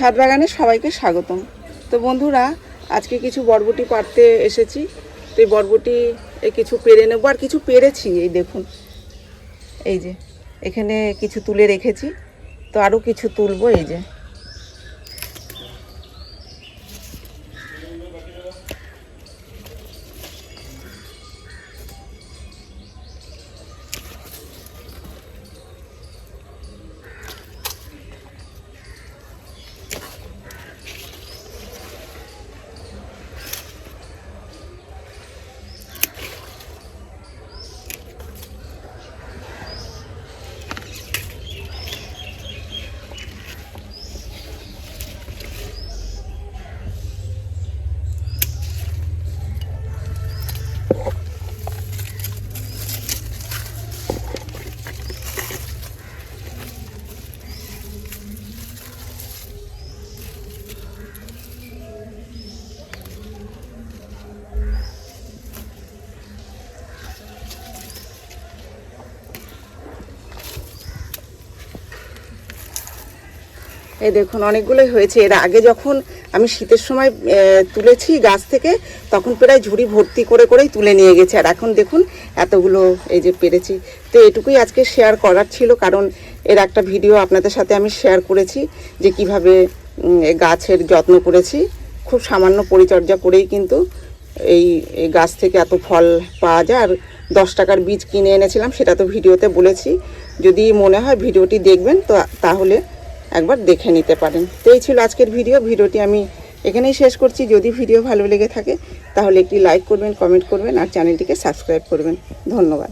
ছাদ বাগানে সবাইকে স্বাগতম। তো বন্ধুরা, আজকে কিছু বরবটি পারতে এসেছি। তো এই বরবটি কিছু পেরে নেব, আর কিছু পেরেছি এই দেখুন। এই যে, এখানে কিছু তুলে রেখেছি। তো আরও কিছু তুলবো, এই যে। এই দেখুন, অনেকগুলোই হয়েছে। এর আগে যখন আমি শীতের সময় তুলেছি গাছ থেকে, তখন প্রায় ঝুড়ি ভর্তি করে করেই তুলে নিয়ে গেছে। আর এখন দেখুন, এতগুলো এই যে পেরেছি। তো এটুকুই আজকে শেয়ার করার ছিল, কারণ এর একটা ভিডিও আপনাদের সাথে আমি শেয়ার করেছি, যে কীভাবে গাছের যত্ন করেছি। খুব সামান্য পরিচর্যা করেই কিন্তু এই গাছ থেকে এত ফল পাওয়া যায়। আর দশ টাকার বীজ কিনে এনেছিলাম, সেটা তো ভিডিওতে বলেছি। যদি মনে হয় ভিডিওটি দেখবেন, তো তাহলে একবার দেখে নিতে পারেন। তো এই ছিল আজকের ভিডিও। ভিডিওটি আমি এখানেই শেষ করছি। যদি ভিডিও ভালো লেগে থাকে, তাহলে একটি লাইক করবেন কমেন্ট করবেন, আর চ্যানেলটিকে সাবস্ক্রাইব করবেন। ধন্যবাদ।